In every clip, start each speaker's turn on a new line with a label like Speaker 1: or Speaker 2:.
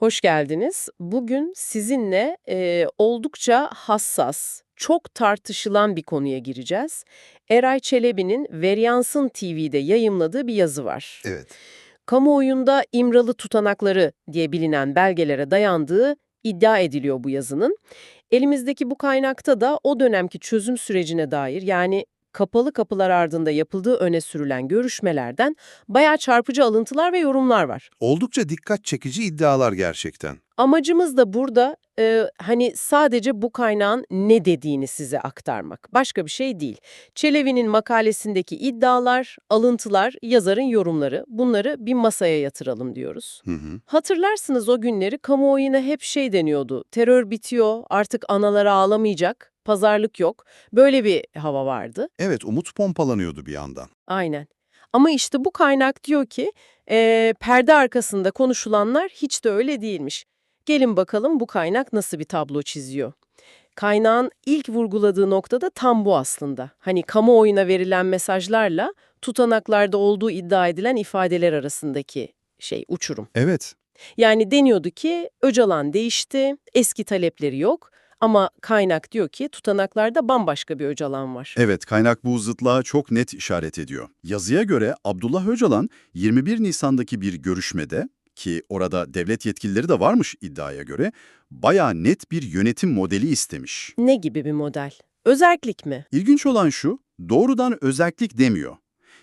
Speaker 1: Hoş geldiniz. Bugün sizinle e, oldukça hassas, çok tartışılan bir konuya gireceğiz. Eray Çelebi'nin Veryansın TV'de yayımladığı bir yazı var.
Speaker 2: Evet.
Speaker 1: Kamuoyunda İmralı tutanakları diye bilinen belgelere dayandığı iddia ediliyor bu yazının. Elimizdeki bu kaynakta da o dönemki çözüm sürecine dair yani kapalı kapılar ardında yapıldığı öne sürülen görüşmelerden bayağı çarpıcı alıntılar ve yorumlar var.
Speaker 2: Oldukça dikkat çekici iddialar gerçekten.
Speaker 1: Amacımız da burada e, hani sadece bu kaynağın ne dediğini size aktarmak. Başka bir şey değil. Çelebi'nin makalesindeki iddialar, alıntılar, yazarın yorumları bunları bir masaya yatıralım diyoruz.
Speaker 2: Hı hı.
Speaker 1: Hatırlarsınız o günleri kamuoyuna hep şey deniyordu. Terör bitiyor, artık analara ağlamayacak, pazarlık yok. Böyle bir hava vardı.
Speaker 2: Evet, umut pompalanıyordu bir yandan.
Speaker 1: Aynen. Ama işte bu kaynak diyor ki e, perde arkasında konuşulanlar hiç de öyle değilmiş. Gelin bakalım bu kaynak nasıl bir tablo çiziyor. Kaynağın ilk vurguladığı nokta da tam bu aslında. Hani kamuoyuna verilen mesajlarla tutanaklarda olduğu iddia edilen ifadeler arasındaki şey uçurum.
Speaker 2: Evet.
Speaker 1: Yani deniyordu ki Öcalan değişti, eski talepleri yok ama kaynak diyor ki tutanaklarda bambaşka bir Öcalan var.
Speaker 3: Evet, kaynak bu zıtlığa çok net işaret ediyor. Yazıya göre Abdullah Öcalan 21 Nisan'daki bir görüşmede ki orada devlet yetkilileri de varmış iddiaya göre bayağı net bir yönetim modeli istemiş.
Speaker 1: Ne gibi bir model? Özerklik mi?
Speaker 3: İlginç olan şu, doğrudan özellik demiyor.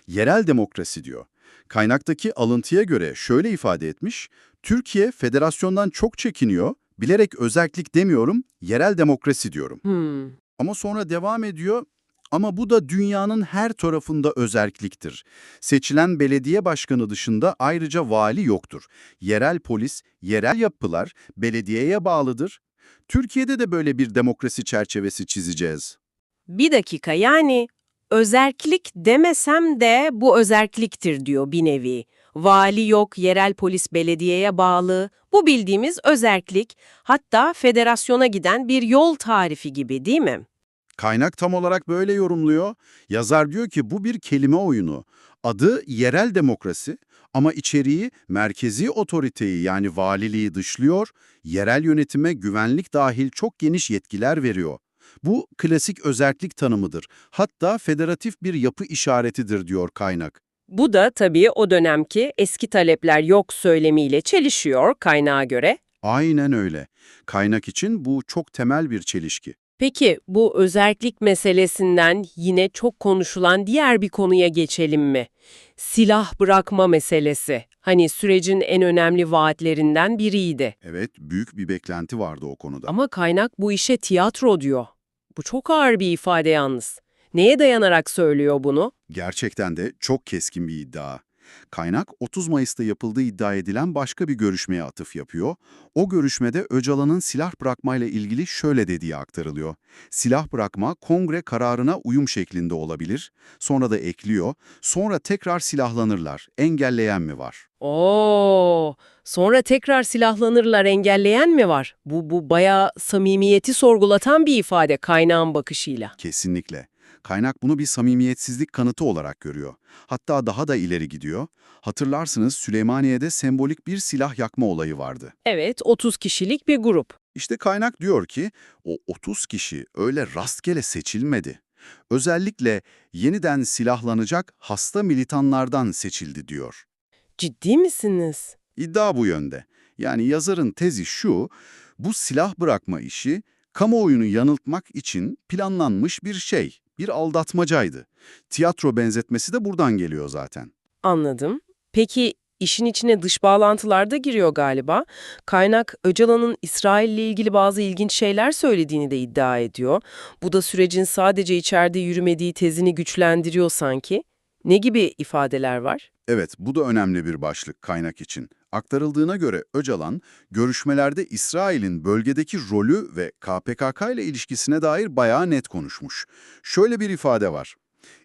Speaker 3: Yerel demokrasi diyor. Kaynaktaki alıntıya göre şöyle ifade etmiş, Türkiye federasyondan çok çekiniyor, bilerek özellik demiyorum, yerel demokrasi diyorum.
Speaker 1: Hmm.
Speaker 3: Ama sonra devam ediyor. Ama bu da dünyanın her tarafında özerkliktir. Seçilen belediye başkanı dışında ayrıca vali yoktur. Yerel polis, yerel yapılar belediyeye bağlıdır. Türkiye'de de böyle bir demokrasi çerçevesi çizeceğiz.
Speaker 1: Bir dakika yani özerklik demesem de bu özerkliktir diyor bir nevi. Vali yok, yerel polis belediyeye bağlı. Bu bildiğimiz özerklik hatta federasyona giden bir yol tarifi gibi değil mi?
Speaker 3: Kaynak tam olarak böyle yorumluyor. Yazar diyor ki bu bir kelime oyunu. Adı yerel demokrasi ama içeriği merkezi otoriteyi yani valiliği dışlıyor, yerel yönetime güvenlik dahil çok geniş yetkiler veriyor. Bu klasik özerklik tanımıdır. Hatta federatif bir yapı işaretidir diyor kaynak.
Speaker 1: Bu da tabii o dönemki eski talepler yok söylemiyle çelişiyor kaynağa göre.
Speaker 3: Aynen öyle. Kaynak için bu çok temel bir çelişki.
Speaker 1: Peki bu özerklik meselesinden yine çok konuşulan diğer bir konuya geçelim mi? Silah bırakma meselesi. Hani sürecin en önemli vaatlerinden biriydi.
Speaker 3: Evet, büyük bir beklenti vardı o konuda.
Speaker 1: Ama kaynak bu işe tiyatro diyor. Bu çok ağır bir ifade yalnız. Neye dayanarak söylüyor bunu?
Speaker 3: Gerçekten de çok keskin bir iddia. Kaynak 30 Mayıs'ta yapıldığı iddia edilen başka bir görüşmeye atıf yapıyor. O görüşmede Öcalan'ın silah bırakmayla ilgili şöyle dediği aktarılıyor. Silah bırakma kongre kararına uyum şeklinde olabilir. Sonra da ekliyor. Sonra tekrar silahlanırlar. Engelleyen mi var?
Speaker 1: Oo, sonra tekrar silahlanırlar engelleyen mi var? Bu, bu bayağı samimiyeti sorgulatan bir ifade kaynağın bakışıyla.
Speaker 3: Kesinlikle. Kaynak bunu bir samimiyetsizlik kanıtı olarak görüyor. Hatta daha da ileri gidiyor. Hatırlarsınız Süleymaniye'de sembolik bir silah yakma olayı vardı.
Speaker 1: Evet, 30 kişilik bir grup.
Speaker 3: İşte kaynak diyor ki o 30 kişi öyle rastgele seçilmedi. Özellikle yeniden silahlanacak hasta militanlardan seçildi diyor.
Speaker 1: Ciddi misiniz?
Speaker 3: İddia bu yönde. Yani yazarın tezi şu, bu silah bırakma işi kamuoyunu yanıltmak için planlanmış bir şey, bir aldatmacaydı. Tiyatro benzetmesi de buradan geliyor zaten.
Speaker 1: Anladım. Peki işin içine dış bağlantılar da giriyor galiba. Kaynak Öcalan'ın İsrail ile ilgili bazı ilginç şeyler söylediğini de iddia ediyor. Bu da sürecin sadece içeride yürümediği tezini güçlendiriyor sanki. Ne gibi ifadeler var?
Speaker 3: Evet, bu da önemli bir başlık kaynak için. Aktarıldığına göre Öcalan, görüşmelerde İsrail'in bölgedeki rolü ve KPKK ile ilişkisine dair bayağı net konuşmuş. Şöyle bir ifade var.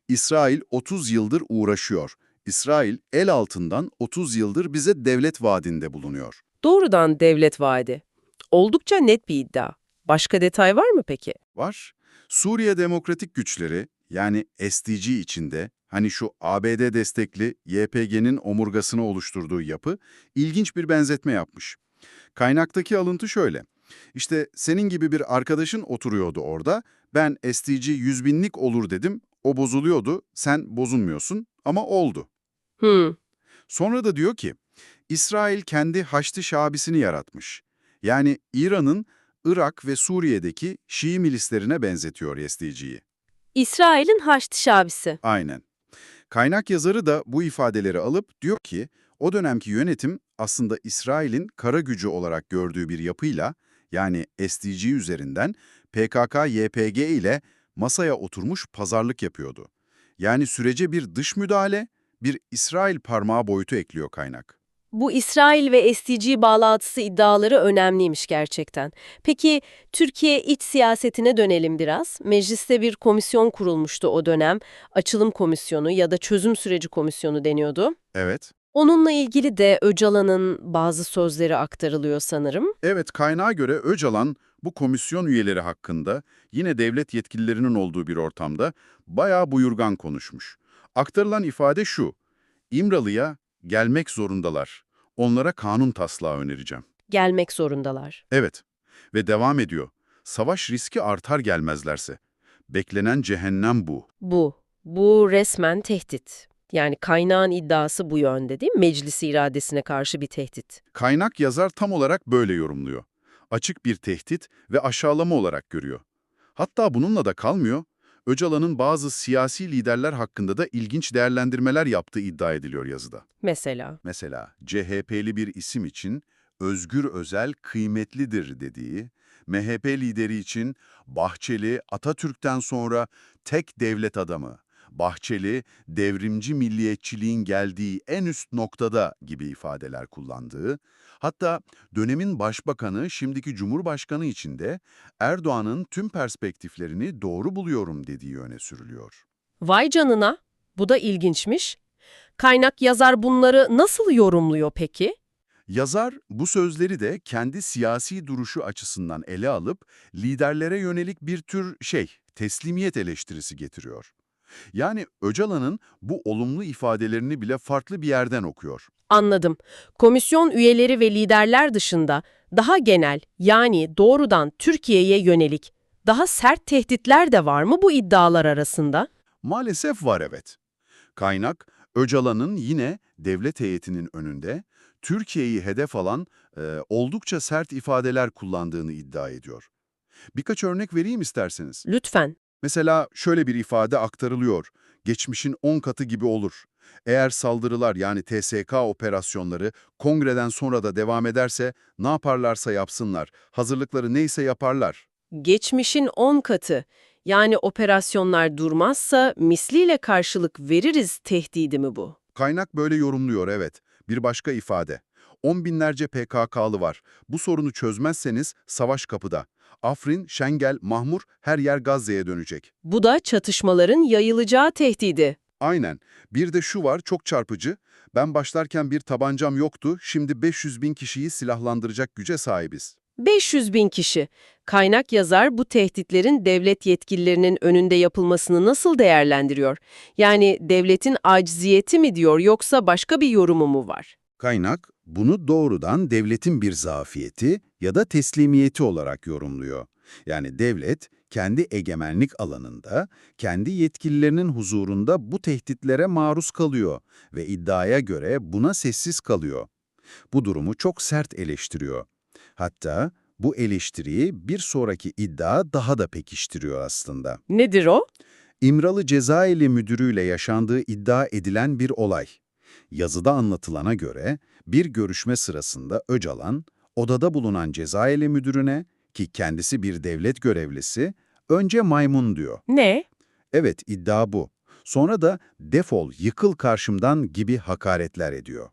Speaker 3: İsrail 30 yıldır uğraşıyor. İsrail el altından 30 yıldır bize devlet vaadinde bulunuyor.
Speaker 1: Doğrudan devlet vaadi. Oldukça net bir iddia. Başka detay var mı peki?
Speaker 3: Var. Suriye Demokratik Güçleri yani SDG içinde hani şu ABD destekli YPG'nin omurgasını oluşturduğu yapı ilginç bir benzetme yapmış. Kaynaktaki alıntı şöyle. İşte senin gibi bir arkadaşın oturuyordu orada. Ben STG 100 binlik olur dedim. O bozuluyordu. Sen bozulmuyorsun ama oldu.
Speaker 4: Hmm,
Speaker 3: Sonra da diyor ki, İsrail kendi Haçlı Şabisini yaratmış. Yani İran'ın Irak ve Suriye'deki Şii milislerine benzetiyor SDG'yi.
Speaker 1: İsrail'in Haçlı Şabisi.
Speaker 3: Aynen. Kaynak yazarı da bu ifadeleri alıp diyor ki, o dönemki yönetim aslında İsrail'in kara gücü olarak gördüğü bir yapıyla, yani SDG üzerinden PKK-YPG ile masaya oturmuş pazarlık yapıyordu. Yani sürece bir dış müdahale, bir İsrail parmağı boyutu ekliyor kaynak.
Speaker 1: Bu İsrail ve SDG bağlantısı iddiaları önemliymiş gerçekten. Peki Türkiye iç siyasetine dönelim biraz. Mecliste bir komisyon kurulmuştu o dönem. Açılım komisyonu ya da çözüm süreci komisyonu deniyordu.
Speaker 3: Evet.
Speaker 1: Onunla ilgili de Öcalan'ın bazı sözleri aktarılıyor sanırım.
Speaker 3: Evet, kaynağa göre Öcalan bu komisyon üyeleri hakkında yine devlet yetkililerinin olduğu bir ortamda bayağı buyurgan konuşmuş. Aktarılan ifade şu, İmralı'ya gelmek zorundalar. Onlara kanun taslağı önereceğim.
Speaker 1: Gelmek zorundalar.
Speaker 3: Evet ve devam ediyor. Savaş riski artar gelmezlerse. Beklenen cehennem bu.
Speaker 1: Bu. Bu resmen tehdit. Yani kaynağın iddiası bu yönde değil mi? Meclis iradesine karşı bir tehdit.
Speaker 3: Kaynak yazar tam olarak böyle yorumluyor. Açık bir tehdit ve aşağılama olarak görüyor. Hatta bununla da kalmıyor. Öcalan'ın bazı siyasi liderler hakkında da ilginç değerlendirmeler yaptığı iddia ediliyor yazıda.
Speaker 1: Mesela.
Speaker 3: Mesela CHP'li bir isim için Özgür Özel kıymetlidir dediği, MHP lideri için Bahçeli Atatürk'ten sonra tek devlet adamı, Bahçeli devrimci milliyetçiliğin geldiği en üst noktada gibi ifadeler kullandığı, hatta dönemin başbakanı şimdiki cumhurbaşkanı için de Erdoğan'ın tüm perspektiflerini doğru buluyorum dediği öne sürülüyor.
Speaker 1: Vay canına. Bu da ilginçmiş. Kaynak yazar bunları nasıl yorumluyor peki?
Speaker 3: Yazar bu sözleri de kendi siyasi duruşu açısından ele alıp liderlere yönelik bir tür şey, teslimiyet eleştirisi getiriyor. Yani Öcalan'ın bu olumlu ifadelerini bile farklı bir yerden okuyor.
Speaker 1: Anladım. Komisyon üyeleri ve liderler dışında daha genel yani doğrudan Türkiye'ye yönelik daha sert tehditler de var mı bu iddialar arasında?
Speaker 3: Maalesef var evet. Kaynak, Öcalan'ın yine devlet heyetinin önünde Türkiye'yi hedef alan e, oldukça sert ifadeler kullandığını iddia ediyor. Birkaç örnek vereyim isterseniz.
Speaker 1: Lütfen.
Speaker 3: Mesela şöyle bir ifade aktarılıyor. Geçmişin 10 katı gibi olur. Eğer saldırılar yani TSK operasyonları kongreden sonra da devam ederse ne yaparlarsa yapsınlar. Hazırlıkları neyse yaparlar.
Speaker 1: Geçmişin 10 katı. Yani operasyonlar durmazsa misliyle karşılık veririz tehdidi mi bu?
Speaker 3: Kaynak böyle yorumluyor evet. Bir başka ifade. On binlerce PKK'lı var. Bu sorunu çözmezseniz savaş kapıda. Afrin, Şengel, Mahmur her yer Gazze'ye dönecek.
Speaker 1: Bu da çatışmaların yayılacağı tehdidi.
Speaker 3: Aynen. Bir de şu var çok çarpıcı. Ben başlarken bir tabancam yoktu. Şimdi 500 bin kişiyi silahlandıracak güce sahibiz.
Speaker 1: 500 bin kişi. Kaynak yazar bu tehditlerin devlet yetkililerinin önünde yapılmasını nasıl değerlendiriyor? Yani devletin acziyeti mi diyor yoksa başka bir yorumu mu var?
Speaker 3: Kaynak bunu doğrudan devletin bir zafiyeti ya da teslimiyeti olarak yorumluyor. Yani devlet kendi egemenlik alanında, kendi yetkililerinin huzurunda bu tehditlere maruz kalıyor ve iddiaya göre buna sessiz kalıyor. Bu durumu çok sert eleştiriyor. Hatta bu eleştiriyi bir sonraki iddia daha da pekiştiriyor aslında.
Speaker 1: Nedir o?
Speaker 3: İmralı Cezaevi müdürüyle yaşandığı iddia edilen bir olay. Yazıda anlatılana göre bir görüşme sırasında Öcalan, odada bulunan cezaevi müdürüne ki kendisi bir devlet görevlisi, önce maymun diyor.
Speaker 1: Ne?
Speaker 3: Evet iddia bu. Sonra da defol, yıkıl karşımdan gibi hakaretler ediyor.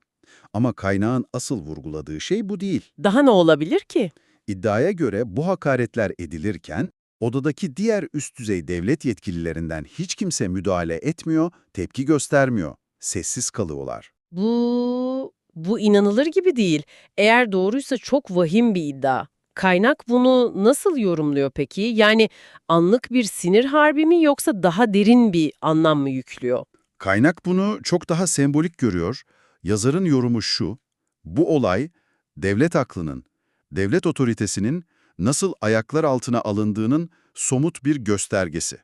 Speaker 3: Ama kaynağın asıl vurguladığı şey bu değil.
Speaker 1: Daha ne olabilir ki?
Speaker 3: İddiaya göre bu hakaretler edilirken, odadaki diğer üst düzey devlet yetkililerinden hiç kimse müdahale etmiyor, tepki göstermiyor. Sessiz kalıyorlar.
Speaker 1: Bu... bu inanılır gibi değil. Eğer doğruysa çok vahim bir iddia. Kaynak bunu nasıl yorumluyor peki? Yani anlık bir sinir harbi mi yoksa daha derin bir anlam mı yüklüyor?
Speaker 3: Kaynak bunu çok daha sembolik görüyor. Yazarın yorumu şu, bu olay devlet aklının, devlet otoritesinin nasıl ayaklar altına alındığının somut bir göstergesi.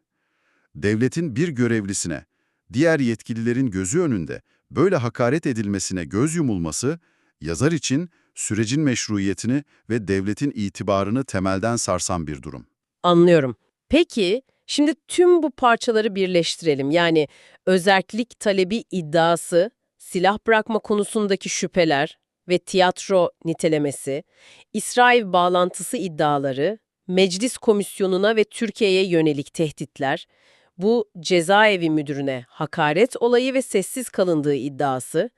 Speaker 3: Devletin bir görevlisine, diğer yetkililerin gözü önünde böyle hakaret edilmesine göz yumulması, yazar için sürecin meşruiyetini ve devletin itibarını temelden sarsan bir durum.
Speaker 1: Anlıyorum. Peki, şimdi tüm bu parçaları birleştirelim. Yani özerklik talebi iddiası, silah bırakma konusundaki şüpheler ve tiyatro nitelemesi, İsrail bağlantısı iddiaları, meclis komisyonuna ve Türkiye'ye yönelik tehditler, bu cezaevi müdürüne hakaret olayı ve sessiz kalındığı iddiası.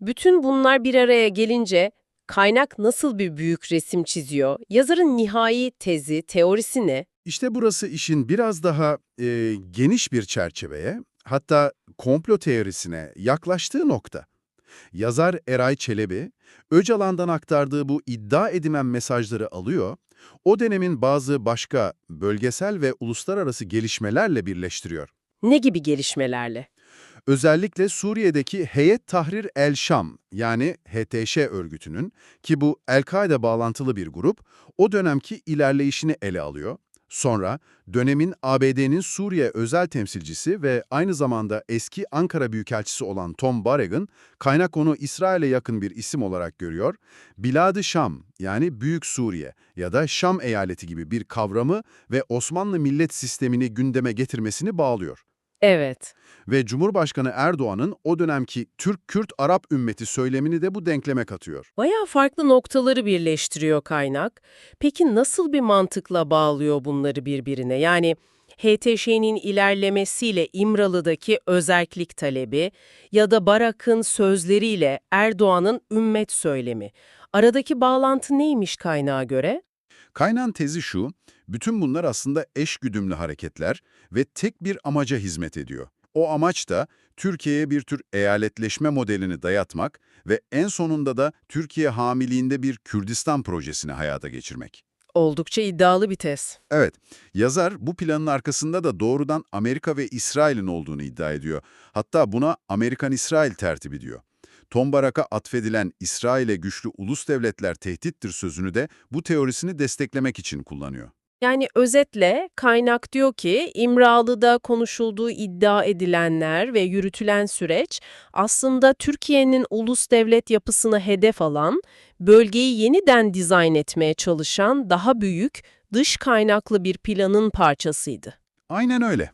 Speaker 1: Bütün bunlar bir araya gelince kaynak nasıl bir büyük resim çiziyor? Yazarın nihai tezi, teorisi ne?
Speaker 3: İşte burası işin biraz daha e, geniş bir çerçeveye, hatta komplo teorisine yaklaştığı nokta. Yazar Eray Çelebi, Öcalan'dan aktardığı bu iddia edilen mesajları alıyor, o dönemin bazı başka bölgesel ve uluslararası gelişmelerle birleştiriyor.
Speaker 1: Ne gibi gelişmelerle?
Speaker 3: Özellikle Suriye'deki Heyet Tahrir El Şam yani HTŞ örgütünün ki bu El-Kaide bağlantılı bir grup o dönemki ilerleyişini ele alıyor. Sonra dönemin ABD'nin Suriye özel temsilcisi ve aynı zamanda eski Ankara Büyükelçisi olan Tom Barragan, kaynak onu İsrail'e yakın bir isim olarak görüyor. Bilad-ı Şam yani Büyük Suriye ya da Şam eyaleti gibi bir kavramı ve Osmanlı millet sistemini gündeme getirmesini bağlıyor
Speaker 1: Evet.
Speaker 3: ve Cumhurbaşkanı Erdoğan'ın o dönemki Türk-Kürt-Arap ümmeti söylemini de bu denkleme katıyor.
Speaker 1: Bayağı farklı noktaları birleştiriyor kaynak. Peki nasıl bir mantıkla bağlıyor bunları birbirine? Yani HTŞ'nin ilerlemesiyle İmralı'daki özerklik talebi ya da Barak'ın sözleriyle Erdoğan'ın ümmet söylemi. Aradaki bağlantı neymiş kaynağa göre?
Speaker 3: Kaynağın tezi şu, bütün bunlar aslında eşgüdümlü hareketler ve tek bir amaca hizmet ediyor. O amaç da Türkiye'ye bir tür eyaletleşme modelini dayatmak ve en sonunda da Türkiye hamiliğinde bir Kürdistan projesini hayata geçirmek.
Speaker 1: Oldukça iddialı bir tez.
Speaker 3: Evet, yazar bu planın arkasında da doğrudan Amerika ve İsrail'in olduğunu iddia ediyor. Hatta buna Amerikan-İsrail tertibi diyor. Tom Barak'a atfedilen İsrail'e güçlü ulus devletler tehdittir sözünü de bu teorisini desteklemek için kullanıyor.
Speaker 1: Yani özetle kaynak diyor ki İmralı'da konuşulduğu iddia edilenler ve yürütülen süreç aslında Türkiye'nin ulus devlet yapısını hedef alan, bölgeyi yeniden dizayn etmeye çalışan daha büyük, dış kaynaklı bir planın parçasıydı.
Speaker 3: Aynen öyle.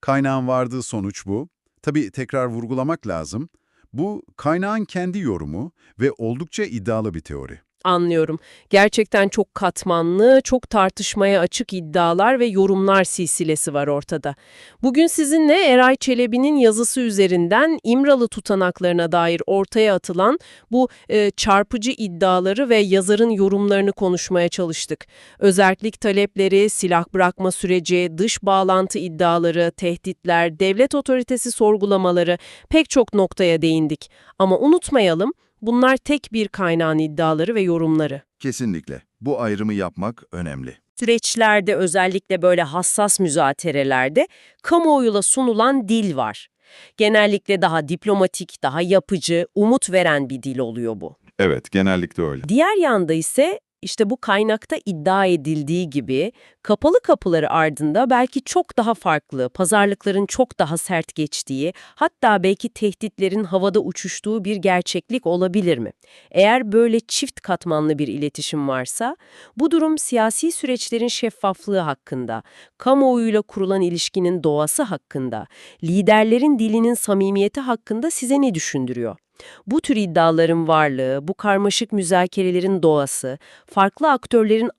Speaker 3: Kaynağın vardığı sonuç bu. Tabii tekrar vurgulamak lazım. Bu kaynağın kendi yorumu ve oldukça iddialı bir teori.
Speaker 1: Anlıyorum. Gerçekten çok katmanlı, çok tartışmaya açık iddialar ve yorumlar silsilesi var ortada. Bugün sizinle Eray Çelebi'nin yazısı üzerinden İmralı tutanaklarına dair ortaya atılan bu e, çarpıcı iddiaları ve yazarın yorumlarını konuşmaya çalıştık. Özerklik talepleri, silah bırakma süreci, dış bağlantı iddiaları, tehditler, devlet otoritesi sorgulamaları pek çok noktaya değindik. Ama unutmayalım, Bunlar tek bir kaynağın iddiaları ve yorumları.
Speaker 5: Kesinlikle. Bu ayrımı yapmak önemli.
Speaker 6: süreçlerde özellikle böyle hassas müzakerelerde kamuoyuna sunulan dil var. Genellikle daha diplomatik, daha yapıcı, umut veren bir dil oluyor bu.
Speaker 5: Evet, genellikle öyle.
Speaker 6: Diğer yanda ise işte bu kaynakta iddia edildiği gibi kapalı kapıları ardında belki çok daha farklı, pazarlıkların çok daha sert geçtiği, hatta belki tehditlerin havada uçuştuğu bir gerçeklik olabilir mi? Eğer böyle çift katmanlı bir iletişim varsa, bu durum siyasi süreçlerin şeffaflığı hakkında, kamuoyuyla kurulan ilişkinin doğası hakkında, liderlerin dilinin samimiyeti hakkında size ne düşündürüyor? Bu tür iddiaların varlığı, bu karmaşık müzakerelerin doğası, farklı aktörlerin